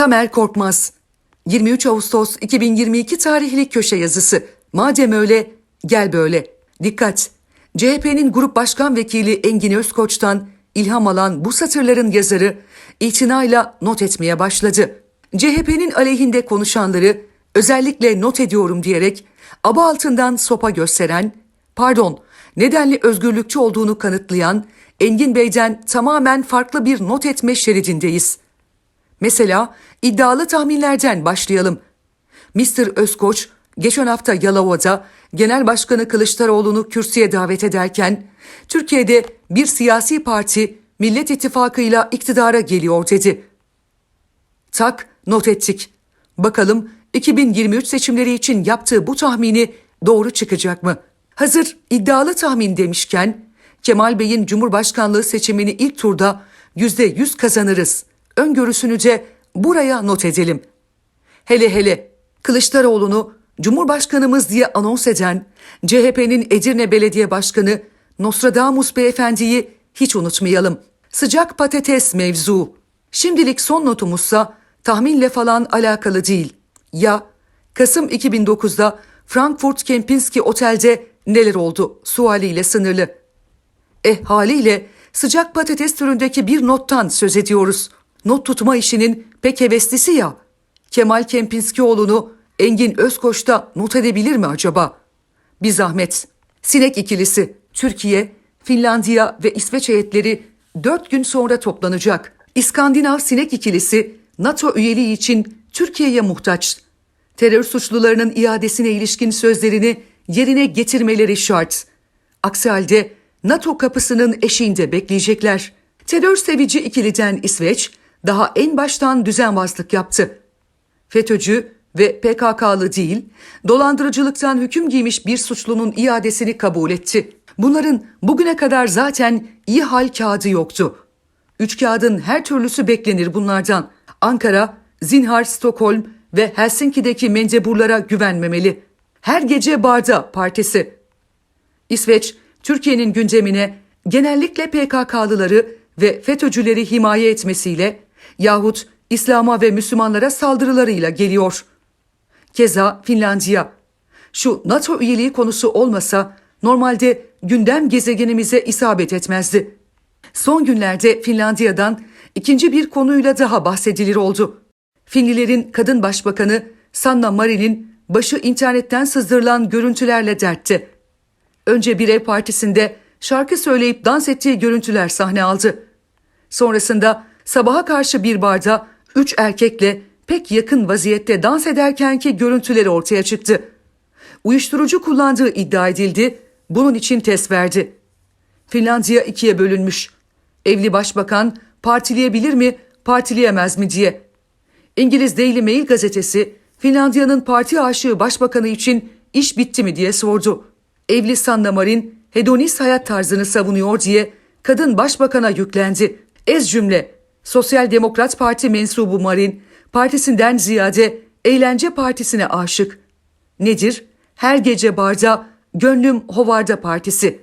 Tamer Korkmaz 23 Ağustos 2022 tarihli köşe yazısı. Madem öyle, gel böyle. Dikkat! CHP'nin Grup Başkan Vekili Engin Özkoç'tan ilham alan bu satırların yazarı itinayla not etmeye başladı. CHP'nin aleyhinde konuşanları özellikle not ediyorum diyerek aba altından sopa gösteren, pardon, nedenli özgürlükçü olduğunu kanıtlayan Engin Bey'den tamamen farklı bir not etme şeridindeyiz. Mesela iddialı tahminlerden başlayalım. Mr. Özkoç geçen hafta Yalova'da Genel Başkanı Kılıçdaroğlu'nu kürsüye davet ederken Türkiye'de bir siyasi parti Millet İttifakı'yla iktidara geliyor dedi. Tak not ettik. Bakalım 2023 seçimleri için yaptığı bu tahmini doğru çıkacak mı? Hazır iddialı tahmin demişken Kemal Bey'in Cumhurbaşkanlığı seçimini ilk turda %100 kazanırız. Öngörüsünü de buraya not edelim. Hele hele Kılıçdaroğlu'nu Cumhurbaşkanımız diye anons eden CHP'nin Edirne Belediye Başkanı Nostradamus Beyefendi'yi hiç unutmayalım. Sıcak patates mevzu. Şimdilik son notumuzsa tahminle falan alakalı değil. Ya Kasım 2009'da Frankfurt Kempinski Otel'de neler oldu sualiyle sınırlı. E haliyle sıcak patates türündeki bir nottan söz ediyoruz. Not tutma işinin pek heveslisi ya. Kemal Kempinskioğlu'nu Engin Özkoç'ta not edebilir mi acaba? Bir zahmet. Sinek ikilisi Türkiye, Finlandiya ve İsveç heyetleri dört gün sonra toplanacak. İskandinav sinek ikilisi NATO üyeliği için Türkiye'ye muhtaç. Terör suçlularının iadesine ilişkin sözlerini yerine getirmeleri şart. Aksi halde NATO kapısının eşiğinde bekleyecekler. Terör sevici ikiliden İsveç daha en baştan düzenbazlık yaptı. FETÖ'cü ve PKK'lı değil, dolandırıcılıktan hüküm giymiş bir suçlunun iadesini kabul etti. Bunların bugüne kadar zaten iyi hal kağıdı yoktu. Üç kağıdın her türlüsü beklenir bunlardan. Ankara, zinhar Stockholm ve Helsinki'deki menceburlara güvenmemeli. Her gece barda partisi. İsveç, Türkiye'nin gündemine genellikle PKK'lıları ve FETÖ'cüleri himaye etmesiyle yahut İslam'a ve Müslümanlara saldırılarıyla geliyor. Keza Finlandiya. Şu NATO üyeliği konusu olmasa normalde gündem gezegenimize isabet etmezdi. Son günlerde Finlandiya'dan ikinci bir konuyla daha bahsedilir oldu. Finlilerin kadın başbakanı Sanna Marin'in başı internetten sızdırılan görüntülerle dertti. Önce bir ev partisinde şarkı söyleyip dans ettiği görüntüler sahne aldı. Sonrasında sabaha karşı bir barda üç erkekle pek yakın vaziyette dans ederkenki görüntüleri ortaya çıktı. Uyuşturucu kullandığı iddia edildi, bunun için test verdi. Finlandiya ikiye bölünmüş. Evli başbakan partileyebilir mi, partileyemez mi diye. İngiliz Daily Mail gazetesi Finlandiya'nın parti aşığı başbakanı için iş bitti mi diye sordu. Evli Sanna Marin hedonist hayat tarzını savunuyor diye kadın başbakana yüklendi. Ez cümle Sosyal Demokrat Parti mensubu Marin, partisinden ziyade eğlence partisine aşık. Nedir? Her gece barda, gönlüm hovarda partisi.